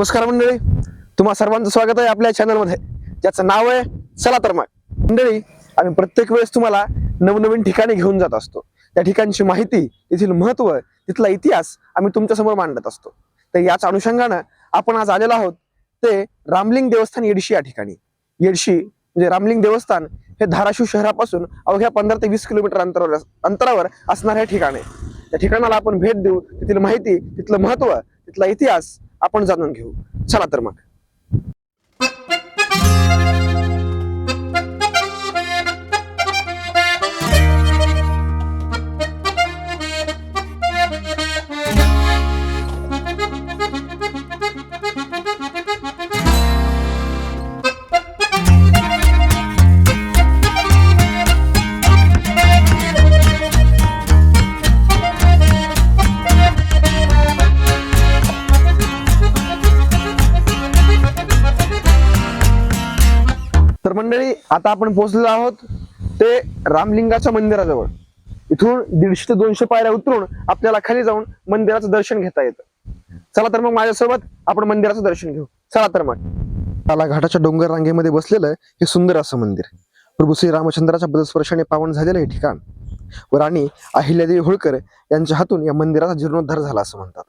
नमस्कार मंडळी. तुम्हा सर्वांचं स्वागत आहे आपल्या चॅनलमध्ये ज्याचं नाव आहे चला तर मग. मंडळी आम्ही प्रत्येक वेळेस तुम्हाला नवनवीन ठिकाणी घेऊन जात असतो. त्या ठिकाणची माहिती तेथील महत्त्व तिथला इतिहास आम्ही तुमच्यासमोर मांडत असतो. तर याच अनुषंगानं आपण आज आलेलो आहोत ते रामलिंग देवस्थान येडशी या ठिकाणी. येडशी म्हणजे रामलिंग देवस्थान हे धाराशिव शहरापासून अवघ्या पंधरा ते वीस किलोमीटर अंतरावर अंतरावर असणारे ठिकाण आहे. त्या ठिकाणाला आपण भेट देऊ तिथील माहिती तिथलं महत्त्व तिथला इतिहास आपण जाणून घेऊ. चला तर मग. तर मंडळी आता आपण पोहोचलो आहोत ते रामलिंगाच्या मंदिराजवळ. इथून दीडशे ते दोनशे पायऱ्या उतरून आपल्याला खाली जाऊन मंदिराचं दर्शन घेता येतं. चला तर मग माझ्यासोबत आपण मंदिराचं दर्शन घेऊ. चला तर मग. त्याला घाटाच्या डोंगर रांगेमध्ये बसलेलं हे सुंदर असं मंदिर. प्रभू श्री रामचंद्राच्या पदस्पर्शाने पावन झालेलं हे ठिकाण. व राणी अहिल्यादेवी होळकर यांच्या हातून या मंदिराचा जीर्णोद्धार झाला असं म्हणतात.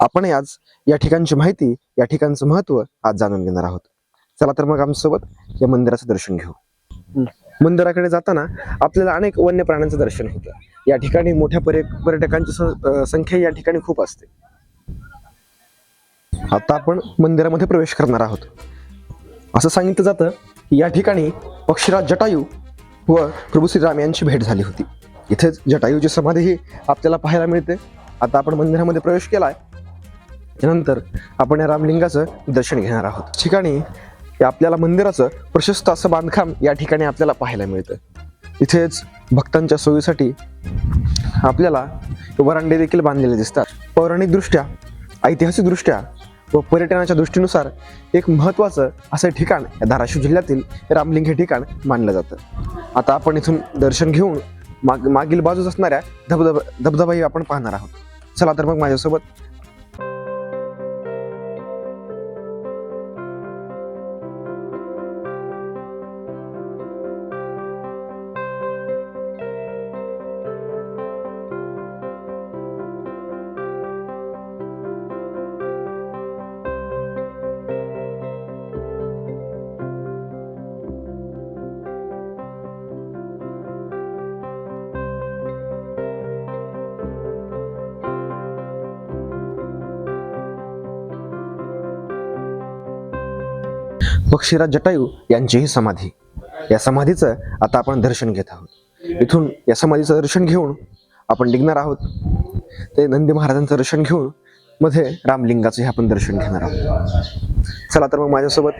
आपण आज या ठिकाणची माहिती या ठिकाणचं महत्त्व आज जाणून घेणार आहोत. चला तर मग आमच्यासोबत या मंदिराचं दर्शन घेऊ. मंदिराकडे जाताना आपल्याला अनेक वन्य प्राण्यांचं दर्शन होतं. या ठिकाणी मोठ्या पर्य पर्यटकांची स- संख्या या ठिकाणी खूप असते. आता आपण मंदिरामध्ये प्रवेश करणार आहोत. असं सांगितलं जातं की या ठिकाणी पक्षीराज जटायू व प्रभू श्रीराम यांची भेट झाली होती. इथेच जटायूची समाधीही आपल्याला पाहायला मिळते. आता आपण मंदिरामध्ये प्रवेश केलाय. त्यानंतर आपण या रामलिंगाचं दर्शन घेणार आहोत. ठिकाणी आपल्याला मंदिराचं प्रशस्त असं बांधकाम या ठिकाणी आपल्याला पाहायला मिळतं. इथेच भक्तांच्या सोयीसाठी आपल्याला वरांडे देखील बांधलेले दिसतात. पौराणिकदृष्ट्या ऐतिहासिकदृष्ट्या व पर्यटनाच्या दृष्टीनुसार एक महत्त्वाचं असं ठिकाण या धाराशिव जिल्ह्यातील रामलिंग हे ठिकाण मानलं जातं. आता आपण इथून दर्शन घेऊन माग मागील बाजूस असणाऱ्या धबधबा धबधबाही आपण पाहणार आहोत. चला तर मग माझ्यासोबत पक्षीराज जटायू यांचीही समाधी. या समाधीचं आता आपण दर्शन घेत आहोत. इथून या समाधीचं दर्शन घेऊन आपण निघणार आहोत. ते नंदी महाराजांचं दर्शन घेऊन मध्ये रामलिंगाचं हे आपण दर्शन घेणार आहोत. चला तर मग माझ्यासोबत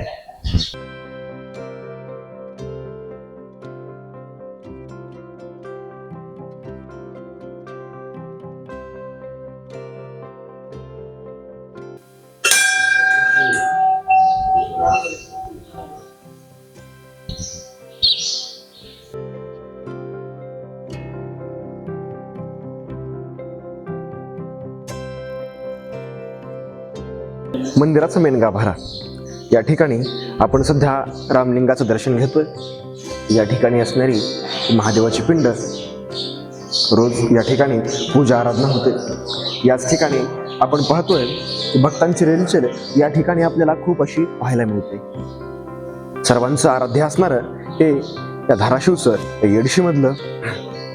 मंदिराचा मेन गाभारा या ठिकाणी आपण सध्या रामलिंगाचं दर्शन घेतोय. या ठिकाणी असणारी महादेवाची पिंड. रोज या ठिकाणी पूजा आराधना होते. याच ठिकाणी आपण पाहतोय की भक्तांची रेलचेल या ठिकाणी आपल्याला खूप अशी पाहायला मिळते. सर्वांचं आराध्य असणारं हे या धाराशिवचं येडशीमधलं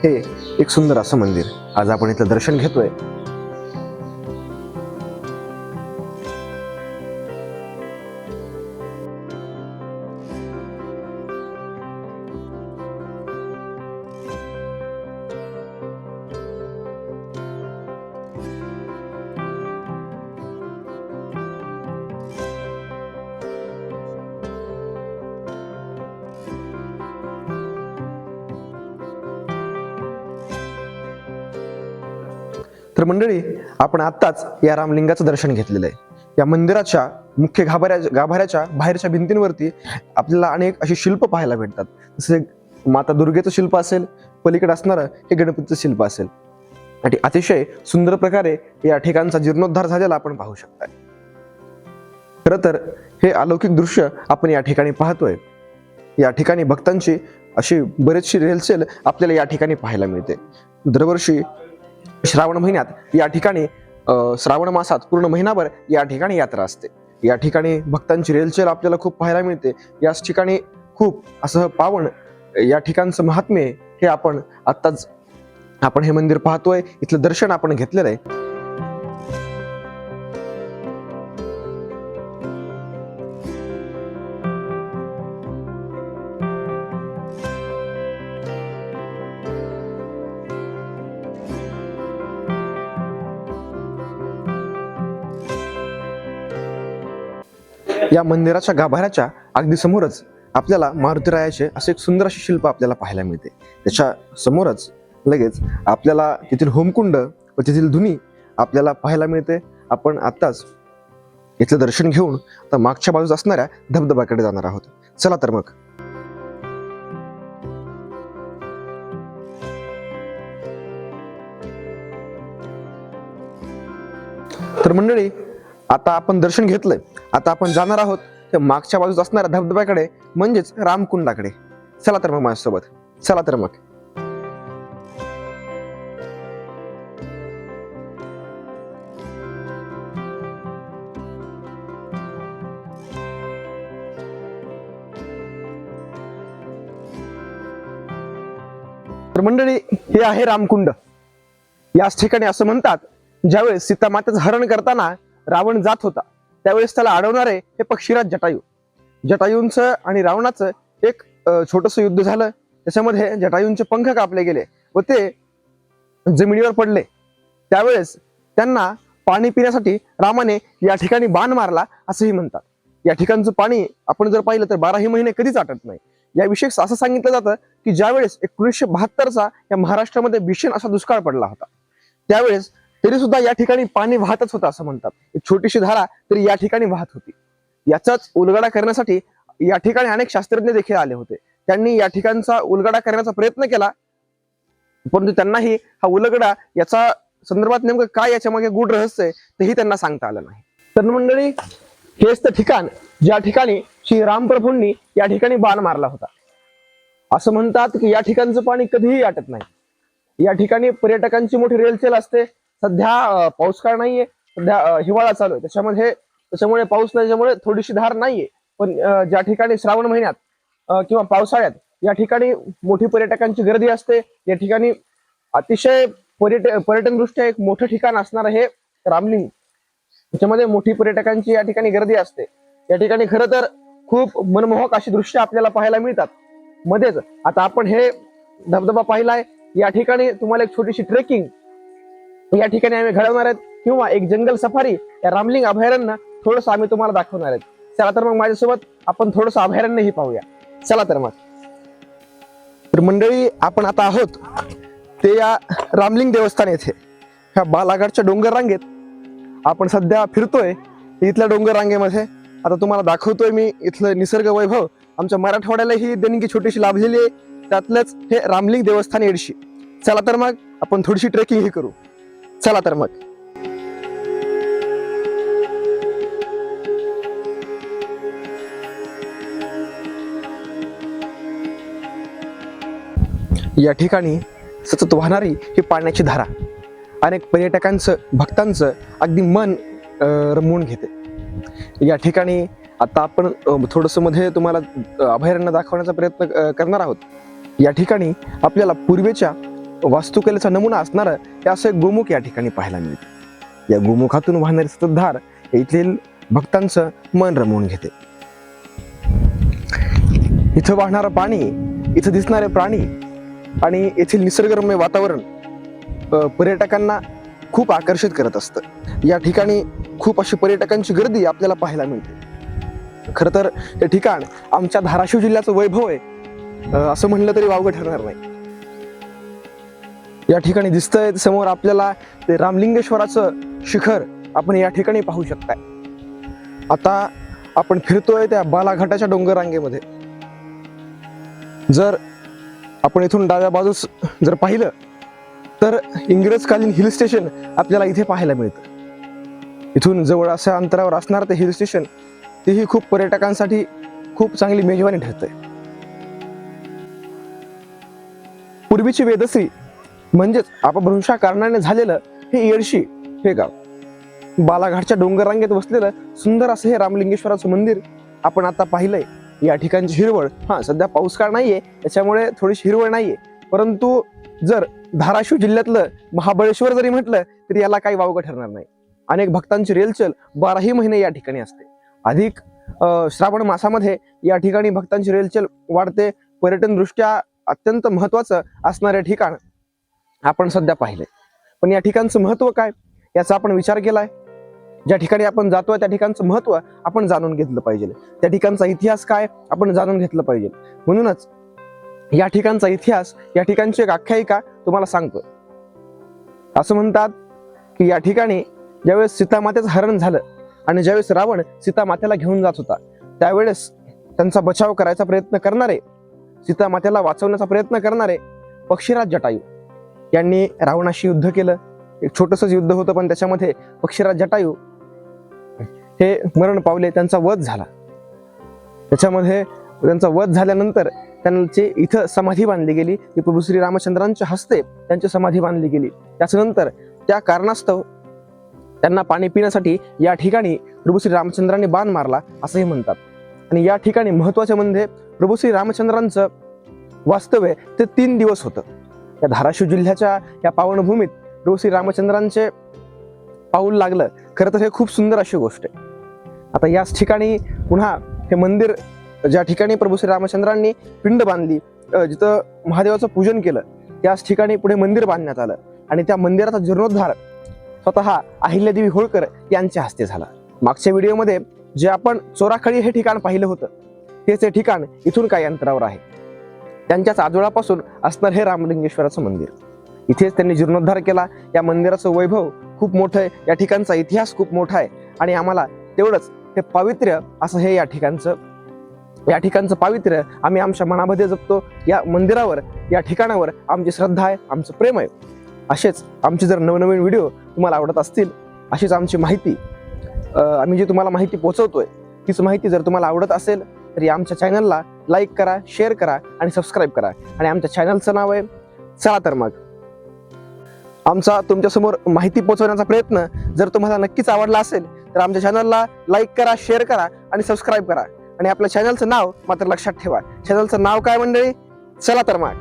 हे एक सुंदर असं मंदिर. आज आपण इथलं दर्शन घेतोय. तर मंडळी आपण आत्ताच या रामलिंगाचं दर्शन घेतलेलं आहे. या मंदिराच्या मुख्य गाभाऱ्या गाभाऱ्याच्या बाहेरच्या भिंतींवरती आपल्याला अनेक अशी शिल्प पाहायला भेटतात. जसे माता दुर्गेचं शिल्प असेल पलीकडे असणारं हे गणपतीचं शिल्प असेल. आणि अतिशय सुंदर प्रकारे या ठिकाणचा जीर्णोद्धार झालेला आपण पाहू शकता. खरं तर हे अलौकिक दृश्य आपण या ठिकाणी पाहतोय. या ठिकाणी भक्तांची अशी बरेचशी रेलसेल आपल्याला या ठिकाणी पाहायला मिळते. दरवर्षी श्रावण महिन्यात या ठिकाणी श्रावण मासात पूर्ण महिनाभर या ठिकाणी यात्रा असते. या ठिकाणी भक्तांची रेलचेल आपल्याला खूप पाहायला मिळते. याच ठिकाणी खूप असं पावन या ठिकाणचं महात्म्य हे आपण आत्ताच आपण हे मंदिर पाहतोय. इथलं दर्शन आपण घेतलेलं आहे. या मंदिराच्या गाभाऱ्याच्या अगदी समोरच आपल्याला मारुतीरायाचे असे एक सुंदर असे शिल्प आपल्याला पाहायला मिळते. त्याच्या समोरच लगेच आपल्याला तेथील होमकुंड व तेथील धुनी आपल्याला पाहायला मिळते. आपण आत्ताच इथलं दर्शन घेऊन आता मागच्या बाजूस असणाऱ्या धबधब्याकडे जाणार आहोत. चला तर मग. तर मंडळी आता आपण दर्शन घेतलंय. आता आपण जाणार आहोत त्या मागच्या बाजूस असणाऱ्या धबधब्याकडे म्हणजेच रामकुंडाकडे. चला तर मग माझ्यासोबत. चला तर मग. तर मंडळी हे आहे रामकुंड. याच ठिकाणी असं म्हणतात ज्यावेळेस सीतामातेचं हरण करताना रावण जात होता. त्यावेळेस त्याला अडवणारे हे पक्षीराज जटायू. जटायूंचं आणि रावणाचं एक छोटस युद्ध झालं. त्याच्यामध्ये जटायूंचे पंख कापले गेले व ते जमिनीवर पडले. त्यावेळेस त्यांना पाणी पिण्यासाठी रामाने या ठिकाणी बाण मारला असंही म्हणतात. या ठिकाणचं पाणी आपण जर पाहिलं तर बाराही महिने कधीच आटत नाही. याविषयी असं सांगितलं जातं की ज्यावेळेस एकोणीसशे बहात्तरचा या महाराष्ट्रामध्ये भीषण असा दुष्काळ पडला होता. त्यावेळेस तरी सुद्धा या ठिकाणी पाणी वाहतच होतं असं म्हणतात. एक छोटीशी धारा तरी या ठिकाणी वाहत होती. याचाच उलगडा करण्यासाठी या ठिकाणी अनेक शास्त्रज्ञ देखील आले होते. त्यांनी या ठिकाणचा उलगडा करण्याचा प्रयत्न केला परंतु त्यांनाही हा उलगडा याचा संदर्भात नेमकं काय याच्या मागे गूढ रहस्य आहे तेही त्यांना सांगता आलं नाही. तर मंडळी हेच तर ठिकाण ज्या ठिकाणी श्री रामप्रभूंनी या ठिकाणी बाण मारला होता. असं म्हणतात की या ठिकाणचं पाणी कधीही आटत नाही. या ठिकाणी पर्यटकांची मोठी रेलचेल असते सध्या पाऊस काळ नाहीये. सध्या हिवाळा चालू आहे. त्याच्यामध्ये त्याच्यामुळे पाऊस त्याच्यामुळे थोडीशी धार नाहीये. पण ज्या ठिकाणी श्रावण महिन्यात किंवा पावसाळ्यात या ठिकाणी मोठी पर्यटकांची गर्दी असते. या ठिकाणी अतिशय पर्यट पर्यटन दृष्ट्या एक मोठं ठिकाण असणार हे रामलिंग. त्याच्यामध्ये मोठी पर्यटकांची या ठिकाणी गर्दी असते. या ठिकाणी खरं तर खूप मनमोहक अशी दृश्य आपल्याला पाहायला मिळतात. मध्येच आता आपण हे धबधबा पाहिलाय. या ठिकाणी तुम्हाला एक छोटीशी ट्रेकिंग या ठिकाणी आम्ही घडवणार आहेत. किंवा एक जंगल सफारी या रामलिंग अभयारण्य थोडस आम्ही तुम्हाला दाखवणार आहेत. चला तर मग माझ्यासोबत आपण थोडस अभयारण्यही पाहूया. चला तर मग. तर मंडळी आपण आता आहोत ते या रामलिंग देवस्थान येथे. ह्या बालाघाटच्या डोंगर रांगेत आपण सध्या फिरतोय इथल्या डोंगर रांगेमध्ये आता तुम्हाला दाखवतोय मी इथलं निसर्ग वैभव. आमच्या मराठवाड्याला ही देणगी छोटीशी लाभलेली आहे. त्यातलंच हे रामलिंग देवस्थान येडशी. चला तर मग आपण थोडीशी ट्रेकिंग ही करू. चला तर मग. या ठिकाणी सतत वाहणारी ही पाण्याची धारा अनेक पर्यटकांचं भक्तांचं अगदी मन रमवून घेते. या ठिकाणी आता आपण थोडंसं मध्ये तुम्हाला अभयारण्य दाखवण्याचा प्रयत्न करणार आहोत. या ठिकाणी आपल्याला पूर्वेच्या वास्तुकलेचा नमुना असणारं हे असं एक गोमुख या ठिकाणी पाहायला मिळते. या गोमुखातून वाहणारी सतत धार येथील भक्तांचं मन रमवून घेते. इथं वाहणारं पाणी इथं दिसणारे प्राणी आणि येथील निसर्गरम्य वातावरण पर्यटकांना खूप आकर्षित करत असतं. या ठिकाणी खूप अशी पर्यटकांची गर्दी आपल्याला पाहायला मिळते. खरं तर हे ठिकाण आमच्या धाराशिव जिल्ह्याचं वैभव आहे. असं म्हणलं तरी वावगं ठरणार नाही. या ठिकाणी दिसतंय. समोर आपल्याला ते रामलिंगेश्वराचं शिखर आपण या ठिकाणी पाहू शकताय. आता आपण फिरतोय त्या बालाघाटाच्या डोंगर रांगेमध्ये जर आपण इथून डाव्या बाजूस जर पाहिलं तर इंग्रजकालीन हिल स्टेशन आपल्याला इथे पाहायला मिळतं. इथून जवळ अशा अंतरावर असणार ते हिल स्टेशन तेही खूप पर्यटकांसाठी खूप चांगली मेजवानी ठरते पूर्वीची वेदश्री म्हणजेच अपभ्रंशा कारणाने झालेलं हे येडशी हे गाव. बालाघाटच्या डोंगर रांगेत वसलेलं सुंदर असं हे रामलिंगेश्वराचं मंदिर आपण आता पाहिलंय. या ठिकाणची हिरवळ हा सध्या पाऊस काळ नाहीये त्याच्यामुळे थोडीशी हिरवळ नाहीये. परंतु जर धाराशिव जिल्ह्यातलं महाबळेश्वर जरी म्हटलं तरी याला काही वावगं ठरणार नाही. अनेक भक्तांची रेलचल बाराही महिने या ठिकाणी असते. अधिक श्रावण मासामध्ये या ठिकाणी भक्तांची रेलचल वाढते. पर्यटन दृष्ट्या अत्यंत महत्वाचं असणारे ठिकाण आपण सध्या पाहिले. पण या ठिकाणचं महत्त्व काय? याचा आपण विचार केलाय. ज्या ठिकाणी आपण जातोय त्या ठिकाणचं महत्त्व आपण जाणून घेतलं पाहिजे. त्या ठिकाणचा इतिहास काय? आपण जाणून घेतलं पाहिजे. म्हणूनच या ठिकाणचा इतिहास या ठिकाणची एक आख्यायिका तुम्हाला सांगतो असं म्हणतात की या ठिकाणी ज्यावेळेस सीतामातेचं हरण झालं आणि ज्यावेळेस रावण सीतामातेला घेऊन जात होता त्यावेळेस त्यांचा बचाव करायचा प्रयत्न करणारे सीतामातेला वाचवण्याचा प्रयत्न करणारे पक्षीराज जटायू यांनी रावणाशी युद्ध केलं. एक छोटंसंच युद्ध होतं पण त्याच्यामध्ये पक्षीराज जटायू हे मरण पावले त्यांचा वध झाला. त्याच्यामध्ये त्यांचा वध झाल्यानंतर त्यांची इथं समाधी बांधली गेली. ती प्रभू श्री रामचंद्रांच्या हस्ते त्यांची समाधी बांधली गेली. त्याच्यानंतर त्या कारणास्तव त्यांना पाणी पिण्यासाठी या ठिकाणी प्रभू श्री रामचंद्रांनी बाण मारला असंही म्हणतात. आणि या ठिकाणी महत्त्वाचे म्हणजे प्रभू श्री रामचंद्रांचं वास्तव्य ते तीन दिवस होतं. या धाराशिव जिल्ह्याच्या या पावनभूमीत प्रभू श्री रामचंद्रांचे पाऊल लागलं खरं तर हे खूप सुंदर अशी गोष्ट आहे. आता याच ठिकाणी पुन्हा हे मंदिर ज्या ठिकाणी प्रभू श्री रामचंद्रांनी पिंड बांधली जिथं महादेवाचं पूजन केलं त्याच ठिकाणी पुढे मंदिर बांधण्यात आलं आणि त्या मंदिराचा जीर्णोद्धार स्वतः अहिल्यादेवी होळकर यांच्या हस्ते झाला. मागच्या व्हिडिओमध्ये जे आपण चोराखळी हे ठिकाण पाहिलं होतं तेच हे ठिकाण इथून काही अंतरावर आहे. त्यांच्याच आजोळापासून असणार हे रामलिंगेश्वराचं मंदिर. इथेच त्यांनी जीर्णोद्धार केला. या मंदिराचं वैभव खूप मोठं आहे. या ठिकाणचा इतिहास खूप मोठा आहे. आणि आम्हाला तेवढंच हे पावित्र्य असं हे या ठिकाणचं या ठिकाणचं पावित्र्य आम्ही आमच्या मनामध्ये जपतो. या मंदिरावर या ठिकाणावर आमची श्रद्धा आहे आमचं प्रेम आहे. असेच आमचे जर नवनवीन व्हिडिओ तुम्हाला आवडत असतील अशीच आमची माहिती आम्ही जी तुम्हाला माहिती पोचवतोय तीच माहिती जर तुम्हाला आवडत असेल तरी आमच्या चॅनलला लाईक करा शेअर करा आणि सबस्क्राईब करा. आणि आमच्या चॅनलचं नाव आहे चला तर मग. आमचा तुमच्यासमोर माहिती पोहोचवण्याचा प्रयत्न जर तुम्हाला नक्कीच आवडला असेल तर आमच्या चॅनलला लाईक करा शेअर करा आणि सबस्क्राईब करा. आणि आपल्या चॅनलचं नाव मात्र लक्षात ठेवा. चॅनलचं नाव काय मंडळी? चला तर मग.